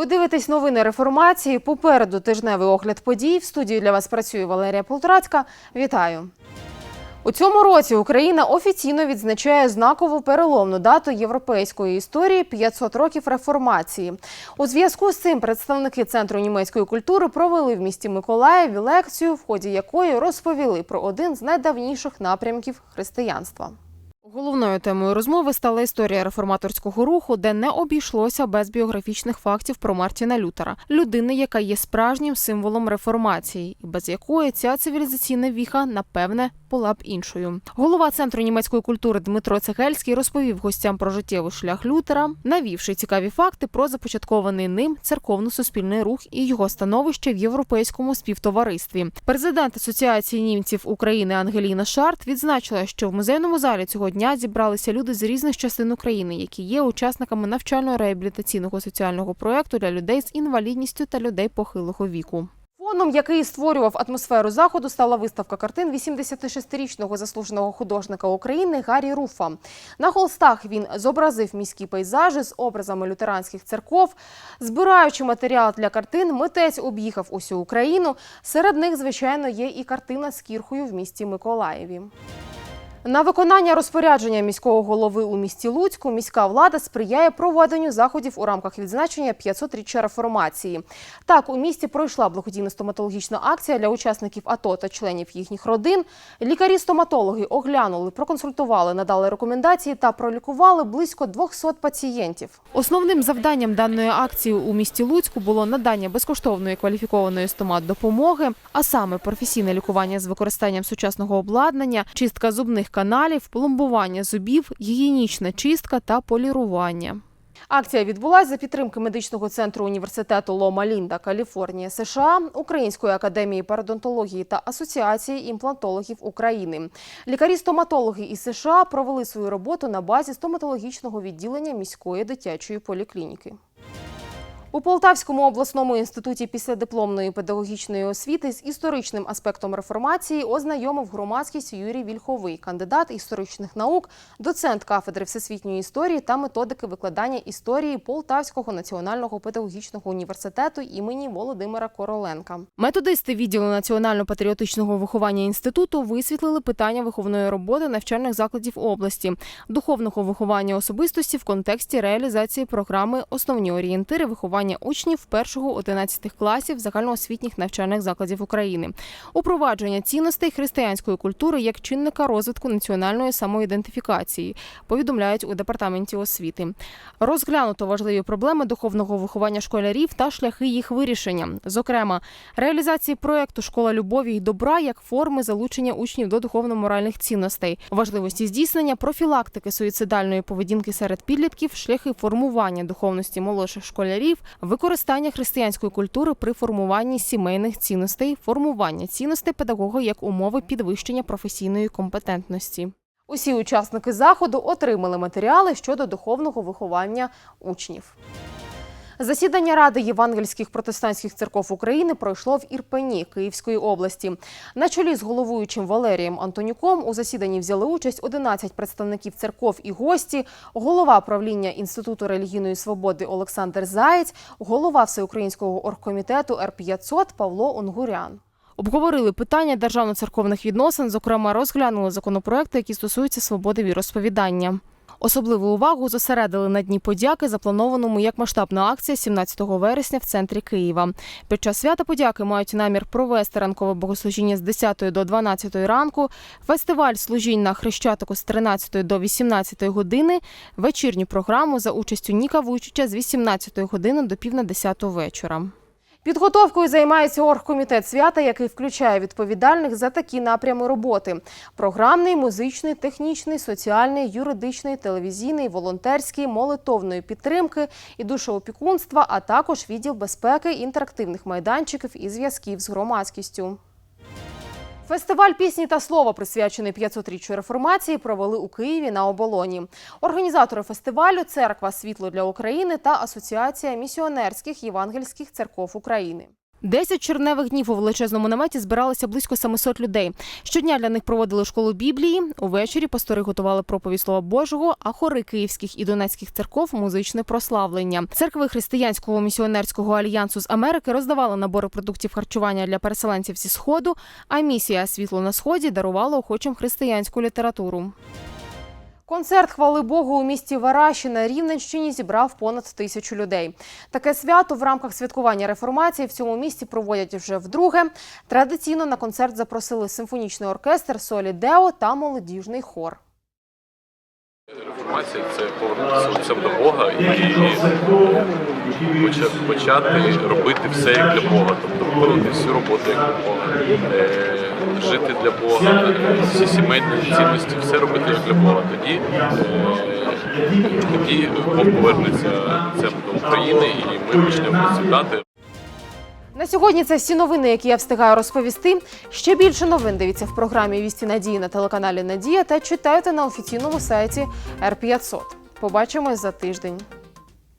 Ви дивитесь новини реформації. Попереду тижневий огляд подій. В студії для вас працює Валерія Полторацька. Вітаю. У цьому році Україна офіційно відзначає знакову переломну дату європейської історії 500 років реформації. У зв'язку з цим представники центру німецької культури провели в місті Миколаєві лекцію, в ході якої розповіли про один з найдавніших напрямків християнства. Головною темою розмови стала історія реформаторського руху, де не обійшлося без біографічних фактів про Мартіна Лютера, людини, яка є справжнім символом реформації, і без якої ця цивілізаційна віха, напевне, була б іншою. Голова центру німецької культури Дмитро Цегельський розповів гостям про життєвий шлях Лютера, навівши цікаві факти про започаткований ним церковно-суспільний рух і його становище в європейському співтоваристві. Президент Асоціації німців України Ангеліна Шарт відзначила, що в музейному залі цього дня зібралися люди з різних частин України, які є учасниками навчально-реабілітаційного соціального проекту для людей з інвалідністю та людей похилого віку. Фоном, який створював атмосферу заходу, стала виставка картин 86-річного заслуженого художника України Гаррі Руфа. На холстах він зобразив міські пейзажі з образами лютеранських церков. Збираючи матеріал для картин, митець об'їхав усю Україну. Серед них, звичайно, є і картина з кірхою в місті Миколаєві. На виконання розпорядження міського голови у місті Луцьку міська влада сприяє проведенню заходів у рамках відзначення 500-річчя реформації. Так, у місті пройшла благодійно-стоматологічна акція для учасників АТО та членів їхніх родин. Лікарі-стоматологи оглянули, проконсультували, надали рекомендації та пролікували близько 200 пацієнтів. Основним завданням даної акції у місті Луцьку було надання безкоштовної кваліфікованої стомат-допомоги, а саме професійне лікування з використанням сучасного обладнання, чистка зубних каналів, пломбування зубів, гігієнічна чистка та полірування. Акція відбулася за підтримки медичного центру університету Лома Лінда, Каліфорнія, США, Української академії пародонтології та Асоціації імплантологів України. Лікарі-стоматологи із США провели свою роботу на базі стоматологічного відділення міської дитячої поліклініки. У Полтавському обласному інституті післядипломної педагогічної освіти з історичним аспектом реформації ознайомив громадськість Юрій Вільховий, кандидат історичних наук, доцент кафедри всесвітньої історії та методики викладання історії Полтавського національного педагогічного університету імені Володимира Короленка. Методисти відділу національно-патріотичного виховання інституту висвітлили питання виховної роботи навчальних закладів області, духовного виховання особистості в контексті реалізації програми Основні орієнтири виховання учнів 1-11 класів загальноосвітніх навчальних закладів України, упровадження цінностей християнської культури як чинника розвитку національної самоідентифікації, повідомляють у департаменті освіти. Розглянуто важливі проблеми духовного виховання школярів та шляхи їх вирішення, зокрема, реалізації проекту Школа любові і добра як форми залучення учнів до духовно-моральних цінностей, важливості здійснення профілактики суїцидальної поведінки серед підлітків, шляхи формування духовності молодших школярів, використання християнської культури при формуванні сімейних цінностей, формування цінностей педагога як умови підвищення професійної компетентності. Усі учасники заходу отримали матеріали щодо духовного виховання учнів. Засідання Ради євангельських протестантських церков України пройшло в Ірпені Київської області. На чолі з головуючим Валерієм Антонюком у засіданні взяли участь 11 представників церков і гості, голова правління Інституту релігійної свободи Олександр Заєць, голова Всеукраїнського оргкомітету Р-500 Павло Унгурян. Обговорили питання державно-церковних відносин, зокрема, розглянули законопроекти, які стосуються свободи віросповідання. Особливу увагу зосередили на дні подяки, запланованому як масштабна акція 17 вересня в центрі Києва. Під час свята подяки мають намір провести ранкове богослужіння з 10 до 12 ранку, фестиваль служінь на Хрещатику з 13 до 18 години, вечірню програму за участю Ніка Вуйчича з 18 години до пів на 10 вечора. Підготовкою займається оргкомітет свята, який включає відповідальних за такі напрями роботи: програмний, музичний, технічний, соціальний, юридичний, телевізійний, волонтерський, молитовної підтримки і душоопікунства, а також відділ безпеки, інтерактивних майданчиків і зв'язків з громадськістю. Фестиваль пісні та слова, присвячений 500-річчю реформації, провели у Києві на оболоні. Організатори фестивалю Церква Світло для України та Асоціація місіонерських євангельських церков України. Десять червневих днів у величезному наметі збиралося близько 700 людей. Щодня для них проводили школу Біблії. Увечері пастори готували проповідь Слова Божого, а хори київських і донецьких церков музичне прославлення. Церкви християнського місіонерського альянсу з Америки роздавали набори продуктів харчування для переселенців зі сходу. А місія Світло на сході дарувала охочим християнську літературу. Концерт хвали Богу у місті Вараші на Рівненщині зібрав понад тисячу людей. Таке свято в рамках святкування реформації в цьому місті проводять вже вдруге. Традиційно на концерт запросили симфонічний оркестр Солі Део та молодіжний хор. Реформація це повернутися до Бога і почати робити все як для Бога, тобто виконувати всю роботу як для Бога, е, жити для Бога, всі сімейні цінності, все робити для Бога. Тоді, е, тоді Бог повернеться лицем до України і ми почнемо процвітати. На сьогодні це всі новини, які я встигаю розповісти. Ще більше новин дивіться в програмі Вісті Надії на телеканалі Надія та читайте на офіційному сайті R500. Побачимось за тиждень.